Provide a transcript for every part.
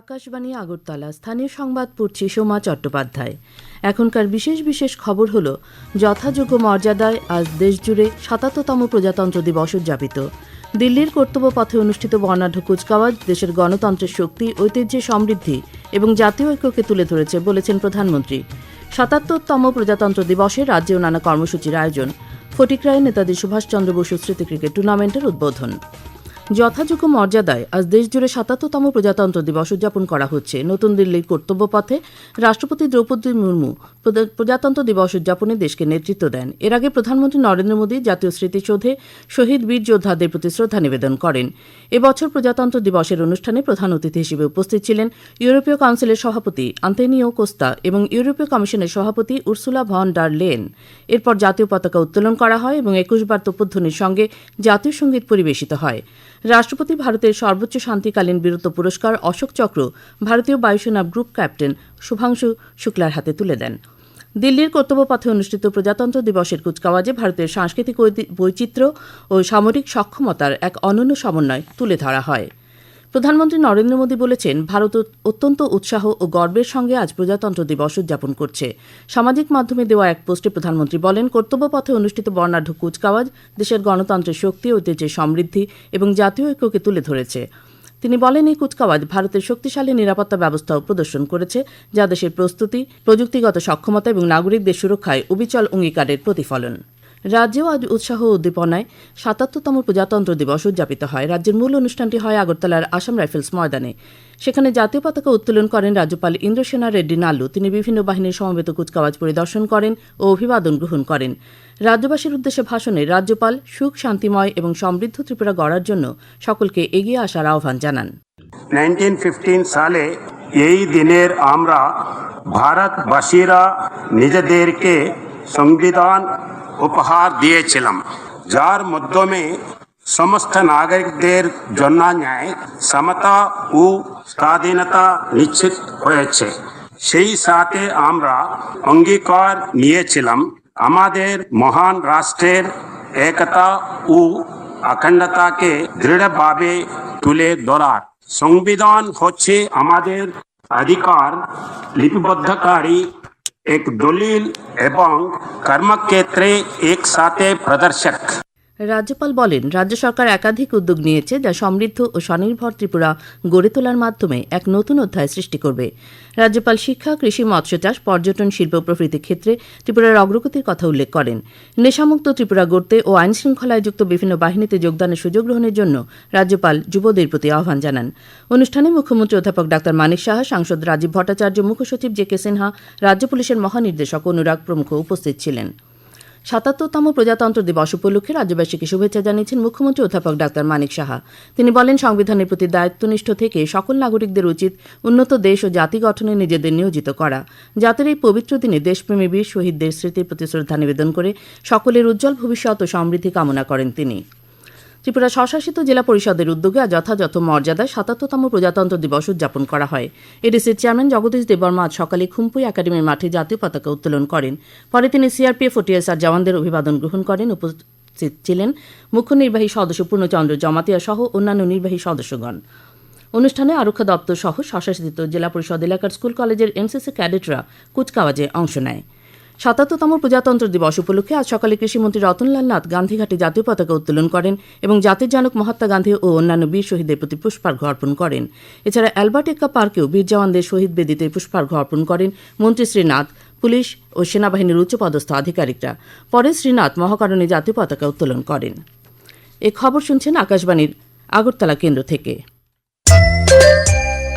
আকাশবাণী, আগরতলা। স্থানীয় সংবাদ পড়ছি সোমা চট্টোপাধ্যায়। এখনকার বিশেষ বিশেষ খবর হল, যথাযোগ্য মর্যাদায় আজ দেশজুড়ে সাতাত্তরতম প্রজাতন্ত্র দিবস উদযাপিত। দিল্লির কর্তব্য পথে অনুষ্ঠিত বর্ণাঢ্য কুচকাওয়াজ দেশের গণতন্ত্রের শক্তি, ঐতিহ্যের সমৃদ্ধি এবং জাতীয় ঐক্যকে তুলে ধরেছে বলেছেন প্রধানমন্ত্রী। সাতাত্তরতম প্রজাতন্ত্র দিবসে রাজ্যেও নানা কর্মসূচির আয়োজন। ফটিকরায় নেতাজি সুভাষচন্দ্র বসু স্মৃতি ক্রিকেট টুর্নামেন্টের উদ্বোধন। যথাযোগ্য মর্যাদায় আজ দেশজুড়ে সাতাত্তরতম প্রজাতন্ত্র দিবস উদযাপন করা হচ্ছে। নতুন দিল্লির কর্তব্য পথে রাষ্ট্রপতি দ্রৌপদী মুর্মু প্রজাতন্ত্র দিবস উদযাপনে দেশকে নেতৃত্ব দেন। এর আগে প্রধানমন্ত্রী নরেন্দ্র মোদী জাতীয় স্মৃতিসৌধে শহীদ বীর যোদ্ধাদের প্রতি শ্রদ্ধা নিবেদন করেন। এবছর প্রজাতন্ত্র দিবসের অনুষ্ঠানে প্রধান অতিথি হিসেবে উপস্থিত ছিলেন ইউরোপীয় কাউন্সিলের সভাপতি আন্তোনিও কোস্তা এবং ইউরোপীয় কমিশনের সভাপতি উর্সুলা ভন ডার লেন। এরপর জাতীয় পতাকা উত্তোলন করা হয় এবং একুশ বার তোপধ্বনির সঙ্গে জাতীয় সংগীত পরিবেশিত হয়। রাষ্ট্রপতি ভারতের সর্বোচ্চ শান্তিকালীন বীরত্ব পুরস্কার অশোক চক্র ভারতীয় বায়ুসেনা গ্রুপ ক্যাপ্টেন শুভাংশু শুক্লার হাতে তুলে দেন। দিল্লির কর্তব্য পথে অনুষ্ঠিত প্রজাতন্ত্র দিবসের কুচকাওয়াজে ভারতের সাংস্কৃতিক বৈচিত্র্য ও সামরিক সক্ষমতার এক অনন্য সমন্বয় তুলে ধরা হয়। প্রধানমন্ত্রী নরেন্দ্র মোদী বলেছেন, ভারত অত্যন্ত উৎসাহ ও গর্বের সঙ্গে আজ প্রজাতন্ত্র দিবস উদযাপন করছে। সামাজিক মাধ্যমে দেওয়া এক পোস্টে প্রধানমন্ত্রী বলেন কর্তব্য পথে অনুষ্ঠিত বর্ণাঢ্য কুচকাওয়াজ দেশের গণতন্ত্রের শক্তি ও ঐতিহ্যের সমৃদ্ধি এবং জাতীয় ঐক্যকে তুলে ধরেছে। তিনি বলেন, এই কুচকাওয়াজ ভারতের শক্তিশালী নিরাপত্তা ব্যবস্থাও প্রদর্শন করেছে, যা দেশের প্রস্তুতি, প্রযুক্তিগত সক্ষমতা এবং নাগরিকদের সুরক্ষায় অবিচল অঙ্গীকারের প্রতিফলন। রাজ্যেও আজ উৎসাহ উদ্দীপনায় সাতাত্তরতম প্রজাতন্ত্র দিবস উদযাপিত হয়। রাজ্যের মূল অনুষ্ঠানটি হয় আগরতলার আসাম রাইফেলস ময়দানে। সেখানে জাতীয় পতাকা উত্তোলন করেন রাজ্যপাল ইন্দ্রসেনা রেড্ডি নাল্লু তিনি বিভিন্ন বাহিনীর সমবেত কুচকাওয়াজ পরিদর্শন করেন ও অভিবাদন গ্রহণ করেন। রাজ্যবাসীর উদ্দেশ্যে ভাষণে রাজ্যপাল সুখ, শান্তিময় এবং সমৃদ্ধ ত্রিপুরা গড়ার জন্য সকলকে এগিয়ে আসার আহ্বান জানান। 1915 সালে এই দিনের আমরা ভারতবাসীরা নিজেদেরকে সংবিধান উপহার দিয়েছিলাম। যার মাধ্যমে সমস্ত নাগরিকদের জন্য ন্যায় সমতা ও স্বাধীনতা নিশ্চিত হয়েছে। সেই সাথে আমরা অঙ্গীকার নিয়েছিলাম। আমাদের মহান রাষ্ট্রের একতা ও অখণ্ডতাকে দৃঢ়ভাবে তুলে ধরার সংবিধান হচ্ছে আমাদের অধিকার, লিপিবদ্ধকারী एक दलील एवं कर्म क्षेत्र एक साथे प्रदर्शक। রাজ্যপাল বলেন, রাজ্য সরকার একাধিক উদ্যোগ নিয়েছে যা সমৃদ্ধ ও স্বনির্ভর ত্রিপুরা গড়ে তোলার মাধ্যমে এক নতুন অধ্যায় সৃষ্টি করবে। রাজ্যপাল শিক্ষা, কৃষি মৎস্য চাষ পর্যটন, শিল্প প্রভৃতি ক্ষেত্রে ত্রিপুরার অগ্রগতির কথা উল্লেখ করেন। নেশামুক্ত ত্রিপুরা গড়তে ও আইন শৃঙ্খলায় যুক্ত বিভিন্ন বাহিনীতে যোগদানের সুযোগ গ্রহণের জন্য রাজ্যপাল যুবদের প্রতি আহ্বান জানান। অনুষ্ঠানে মুখ্যমন্ত্রী অধ্যাপক ডাক্তার মানিক সাহা, সাংসদ রাজীব ভট্টাচার্য, মুখ্য সচিব জে কে সিনহা, রাজ্য পুলিশের মহানির্দেশক অনুরাগ প্রমুখ উপস্থিত ছিলেন। সাতাত্তরতম প্রজাতন্ত্র দিবস উপলক্ষে রাজ্যবাসীকে শুভেচ্ছা জানিয়েছেন মুখ্যমন্ত্রী অধ্যাপক ডাক্তার মানিক সাহা। তিনি বলেন, সংবিধানের প্রতি দায়িত্বনিষ্ঠ থেকে সকল নাগরিকদের উচিত উন্নত দেশ ও জাতি গঠনে নিজেদের নিয়োজিত করা। জাতির এই পবিত্র দিনে দেশপ্রেমী বীর শহীদদের স্মৃতির প্রতি শ্রদ্ধা নিবেদন করে সকলের উজ্জ্বল ভবিষ্যৎ ও সমৃদ্ধি কামনা করেন তিনি। ত্রিপুরা স্বশাসিত জেলা পরিষদের উদ্যোগে আজ যথাযথ মর্যাদায় সাতাত্তরতম প্রজাতন্ত্র দিবস উদযাপন করা হয়। এডিসির চেয়ারম্যান জগদীশ দেববর্মা আজ সকালে খুম্পুই একাডেমির মাঠে জাতীয় পতাকা উত্তোলন করেন। পরে তিনি সিআরপিএফ ও টিএসআর জওয়ানদের অভিবাদন গ্রহণ করেন। উপস্থিত ছিলেন মুখ্য নির্বাহী সদস্য পূর্ণচন্দ্র জমাতিয়া সহ অন্যান্য নির্বাহী সদস্যগণ। অনুষ্ঠানে আরক্ষা দপ্তর সহ স্বশাসিত জেলা পরিষদ এলাকার স্কুল কলেজের এনসিসি ক্যাডেটরা কুচকাওয়াজে অংশ নেয়। সাতাত্তরতম প্রজাতন্ত্র দিবস উপলক্ষে আজ সকালে কৃষিমন্ত্রী রতনলাল নাথ গান্ধীঘাটে জাতীয় পতাকা উত্তোলন করেন এবং জাতির জনক মহাত্মা গান্ধী ও অন্যান্য বীর শহীদদের প্রতি পুষ্পার্ঘ অর্পণ করেন। এছাড়া অ্যালবার্ট এক্কা পার্কেও বীর জওয়ানদের শহীদ বেদিতে পুষ্পার্ঘ অর্পণ করেন মন্ত্রী শ্রীনাথ পুলিশ ও সেনাবাহিনীর উচ্চপদস্থ আধিকারিকরা। পরে শ্রীনাথ মহাকারণে জাতীয় পতাকা উত্তোলন করেন। এ খবর শুনছেন আকাশবাণীর আগরতলা কেন্দ্র থেকে।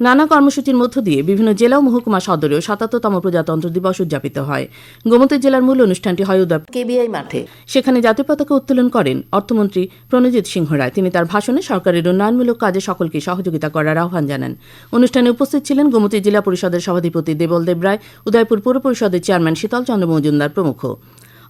নানা কর্মসূচির মধ্য দিয়ে বিভিন্ন জেলা ও মহকুমা সদরেও সাতাত্তরতম প্রজাতন্ত্র দিবস উদযাপিত হয়। গোমতী জেলার মূল অনুষ্ঠানটি হয় উদয় কেবিআই মাঠে। সেখানে জাতীয় পতাকা উত্তোলন করেন অর্থমন্ত্রী প্রণজিৎ সিংহ রায়। তিনি তার ভাষণে সরকারের উন্নয়নমূলক কাজে সকলকে সহযোগিতা করার আহ্বান জানান। অনুষ্ঠানে উপস্থিত ছিলেন গোমতী জেলা পরিষদের সভাধিপতি দেবল দেব রায় উদয়পুর পৌর পরিষদের চেয়ারম্যান শীতল চন্দ্র মজুমদার প্রমুখ।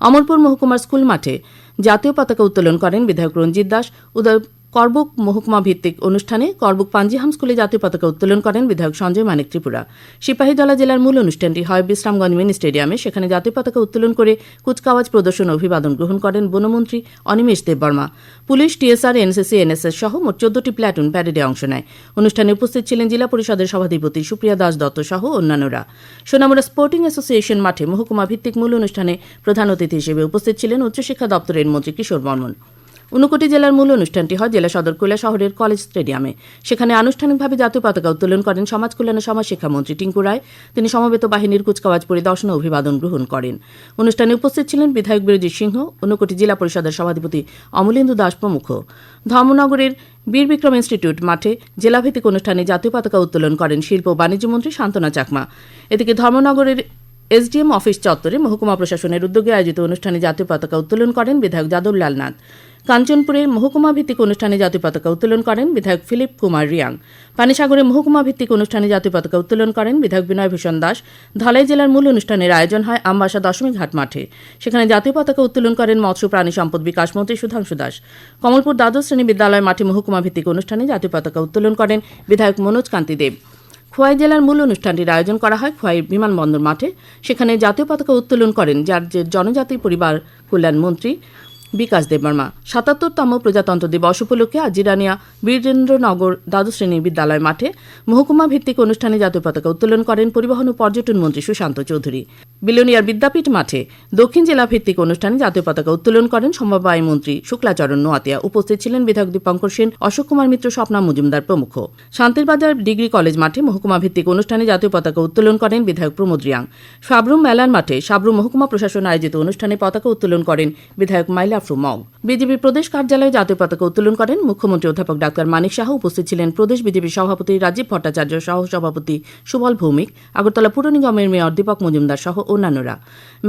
অমরপুর মহকুমার স্কুল মাঠে জাতীয় পতাকা উত্তোলন করেন বিধায়ক রঞ্জিত দাস উদয় করবুক মহকুমা ভিত্তিক অনুষ্ঠানে করবুক পাঞ্জিহাম স্কুলে জাতীয় পতাকা উত্তোলন করেন বিধায়ক সঞ্জয় মানিক ত্রিপুরা। সিপাহীজলা জেলার মূল অনুষ্ঠানটি হয় বিশ্রামগঞ্জ মিনি স্টেডিয়ামে। সেখানে জাতীয় পতাকা উত্তোলন করে কুচকাওয়াজ প্রদর্শন অভিবাদন গ্রহণ করেন বনমন্ত্রী Animesh Debbarma. Police, TSR, NCC, NSS সহ মোট চোদ্দটি প্ল্যাটুন প্যারেডে অংশ নেয়। অনুষ্ঠানে উপস্থিত ছিলেন জেলা পরিষদের সভাধিপতি সুপ্রিয়া দাস দত্ত সহ অন্যান্যরা। সোনামুড়া স্পোর্টিং অ্যাসোসিয়েশন মাঠে মহকুমা ভিত্তিক মূল অনুষ্ঠানে প্রধান অতিথি হিসেবে উপস্থিত ছিলেন উচ্চশিক্ষা দপ্তরের মন্ত্রী কিশোর বর্মন। ঊনকোটি জেলার মূল অনুষ্ঠানটি হয় জেলা সদর কৈলা শহরের কলেজ স্টেডিয়ামে। সেখানে আনুষ্ঠানিকভাবে জাতীয় পতাকা উত্তোলন করেন সমাজ কল্যাণ সমাজ সমাজশিক্ষামন্ত্রী টিঙ্কু রায়। তিনি সমবেত বাহিনীর কুচকাওয়াজ পরিদর্শন ও অভিবাদন গ্রহণ করেন। অনুষ্ঠানে উপস্থিত ছিলেন বিধায়ক বিরজিৎ সিংহ, ঊনকোটি জেলা পরিষদের সভাধিপতি অমলেন্দু দাস প্রমুখ। ধর্মনগরের বীর বিক্রম ইনস্টিটিউট মাঠে জেলাভিত্তিক অনুষ্ঠানে জাতীয় পতাকা উত্তোলন করেন শিল্প ও বাণিজ্য মন্ত্রী শান্তনা চাকমা। এদিকে ধর্মনগরের এসডিএম অফিস চত্বরে মহকুমা প্রশাসনের উদ্যোগে আয়োজিত অনুষ্ঠানে জাতীয় পতাকা উত্তোলন করেন বিধায়ক যাদবলাল নাথ। কাঞ্চনপুরে মহকুমা ভিত্তিক অনুষ্ঠানে জাতীয় পতাকা উত্তোলন করেন বিধায়ক ফিলিপ কুমার রিয়াং। পানিসাগরে মহকুমা ভিত্তিক অনুষ্ঠানে জাতীয় পতাকা উত্তোলন করেন বিধায়ক বিনয় ভূষণ দাস। ধলাই জেলার মূল অনুষ্ঠানের আয়োজন হয় আমবাসা দশমী ঘাট মাঠে। সেখানে জাতীয় পতাকা উত্তোলন করেন মৎস্য প্রাণী সম্পদ বিকাশ মন্ত্রী সুধাংশু দাস। কমলপুর দ্বাদশ শ্রেণি বিদ্যালয় মাঠে মহকুমা ভিত্তিক অনুষ্ঠানে জাতীয় পতাকা উত্তোলন করেন বিধায়ক মনোজ কান্তি দেব। খোয়াই জেলার মূল অনুষ্ঠানটির আয়োজন করা হয় খোয়াই বিমানবন্দর মাঠে। সেখানে জাতীয় পতাকা উত্তোলন করেন রাজ্যের জনজাতি পরিবার কল্যাণ মন্ত্রী বিকাশ দেববর্মা। সাতাত্তরতম প্রজাতন্ত্র দিবস উপলক্ষে আজ জিরানিয়া বীরেন্দ্রনগর দ্বাদশ শ্রেণি বিদ্যালয় মাঠে মহকুমা ভিত্তিক অনুষ্ঠানে জাতীয় পতাকা উত্তোলন করেন পরিবহন ও পর্যটন মন্ত্রী সুশান্ত চৌধুরী। বিলোনিয়ার বিদ্যাপীঠ মাঠে দক্ষিণ জেলা ভিত্তিক অনুষ্ঠানে জাতীয় পতাকা উত্তোলন করেন সমবায় মন্ত্রী শুক্লাচরণ নোয়াতিয়া। উপস্থিত ছিলেন বিধায়ক দীপঙ্কর সেন, অশোক কুমার মিত্র, স্বপ্না মজুমদার প্রমুখ। শান্তিরবাজার ডিগ্রি কলেজ মাঠে মহকুমা ভিত্তিক অনুষ্ঠানে জাতীয় পতাকা উত্তোলন করেন বিধায়ক প্রমোদ রিয়াং। সাবরুম মেলার মাঠে সাবরুম মহকুমা প্রশাসন আয়োজিত অনুষ্ঠানে পতাকা উত্তোলন করেন বিধায়ক মাইলাফরু মগ। বিজেপি প্রদেশ কার্যালয়ে জাতীয় পতাকা উত্তোলন করেন মুখ্যমন্ত্রী অধ্যাপক ডাক্তার মানিক শাহ উপস্থিত ছিলেন প্রদেশ বিজেপি সভাপতি রাজীব ভট্টাচার্য সহ সভাপতি সুবল ভৌমিক। আগরতলা পুর নিগমের মেয়র দীপক মজুমদার সহ অন্যান্যরা।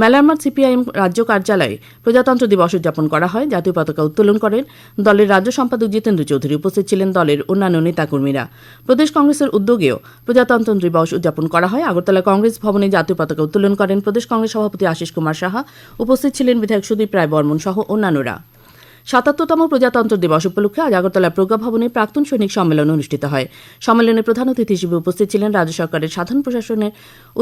মেলার মাঠ সিপিআইএম রাজ্য কার্যালয়ে প্রজাতন্ত্র দিবস উদযাপন করা হয়। জাতীয় পতাকা উত্তোলন করেন দলের রাজ্য সম্পাদক জিতেন্দ্র চৌধুরী। উপস্থিত ছিলেন দলের অন্যান্য নেতাকর্মীরা। প্রদেশ কংগ্রেসের উদ্যোগেও প্রজাতন্ত্র দিবস উদযাপন করা হয়। আগরতলা কংগ্রেস ভবনে জাতীয় পতাকা উত্তোলন করেন প্রদেশ কংগ্রেস সভাপতি আশিস কুমার সাহা। উপস্থিত ছিলেন বিধায়ক সুদীপ রায় বর্মন সহ অন্যান্যরা। সাতাত্তরতম প্রজাতন্ত্র দিবস উপলক্ষে আজ আগরতলা প্রজ্ঞা ভবনে প্রাক্তন সৈনিক সম্মেলন অনুষ্ঠিত হয়। সম্মেলনে প্রধান অতিথি হিসেবে উপস্থিত ছিলেন রাজ্য সরকারের সাধারণ প্রশাসনের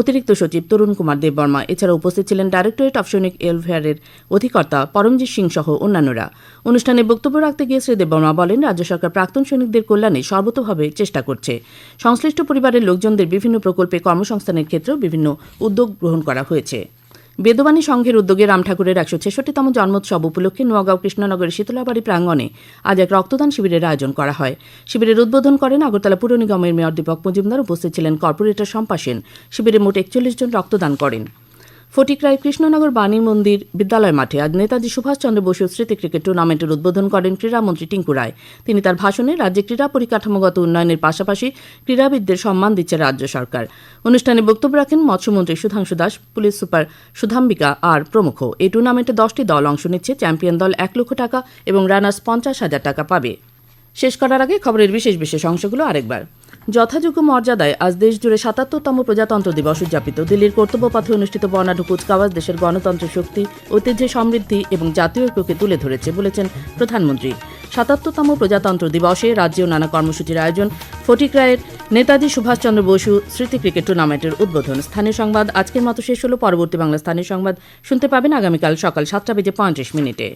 অতিরিক্ত সচিব তরুণ কুমার দেববর্মা। এছাড়া উপস্থিত ছিলেন ডাইরেক্টরেট অফ সৈনিক ওয়েলফেয়ারের অধিকর্তা পরমজিৎ সিং সহ অন্যান্যরা। অনুষ্ঠানে বক্তব্য রাখতে গিয়ে শ্রী দেববর্মা বলেন, রাজ্য সরকার প্রাক্তন সৈনিকদের কল্যাণে সর্বতভাবে চেষ্টা করছে। সংশ্লিষ্ট পরিবারের লোকজনদের বিভিন্ন প্রকল্পে কর্মসংস্থানের ক্ষেত্রেও বিভিন্ন উদ্যোগ গ্রহণ করা হয়েছে। বেদবাণী সংঘের উদ্যোগে রাম ঠাকুরের একশো ছেষট্টিতম জন্মোৎসব উপলক্ষে নোয়াগাঁও কৃষ্ণনগরের শীতলাবাড়ি প্রাঙ্গণে আজ এক রক্তদান শিবিরের আয়োজন করা হয়। শিবিরের উদ্বোধন করেন আগরতলা পুর নিগমের মেয়র দীপক মজুমদার। উপস্থিত ছিলেন কর্পোরেটর শম্পা সেন। শিবিরে মোট একচল্লিশ জন রক্তদান করেন। ফটিকরায় কৃষ্ণনগর বাণী মন্দির বিদ্যালয় মাঠে আজ নেতাজি সুভাষচন্দ্র বসু স্মৃতি ক্রিকেট টুর্নামেন্টের উদ্বোধন করেন ক্রীড়ামন্ত্রী টিঙ্কু রায়। তিনি তার ভাষণে রাজ্যে ক্রীড়া পরিকাঠামোগত উন্নয়নের পাশাপাশি ক্রীড়াবিদদের সম্মান দিচ্ছে রাজ্য সরকার। অনুষ্ঠানে বক্তব্য রাখেন মৎস্যমন্ত্রী Sudhanshu Das, police super Sudhambika R প্রমুখ। এই টুর্নামেন্টে দশটি দল অংশ নিচ্ছে, চ্যাম্পিয়ন দল এক লক্ষ টাকা এবং রানার্স পঞ্চাশ হাজার টাকা পাবে। শেষ করার আগে খবরের বিশেষ বিশেষ অংশগুলো আরেকবার। যথাযোগ্য মর্যাদায় আজ দেশজুড়ে সাতাত্তরতম প্রজাতন্ত্র দিবস উদযাপিত। দিল্লির কর্তব্যপথে অনুষ্ঠিত বর্ণাঢ্য কুচকাওয়াজ দেশের গণতন্ত্র, শক্তি ঐতিহ্যের সমৃদ্ধি এবং জাতীয় ঐক্যকে তুলে ধরেছে বলেছেন প্রধানমন্ত্রী। সাতাত্তরতম প্রজাতন্ত্র দিবসে রাজ্যেও নানা কর্মসূচির আয়োজন। ফটিক রায়ের নেতাজি সুভাষচন্দ্র বসু স্মৃতি ক্রিকেট টুর্নামেন্টের উদ্বোধন। স্থানীয় সংবাদ আজকের মতো শেষ হলো। পরবর্তী বাংলা স্থানীয় সংবাদ শুনতে পাবেন আগামীকাল সকাল সাতটা বেজে পঁয়ত্রিশ মিনিটে।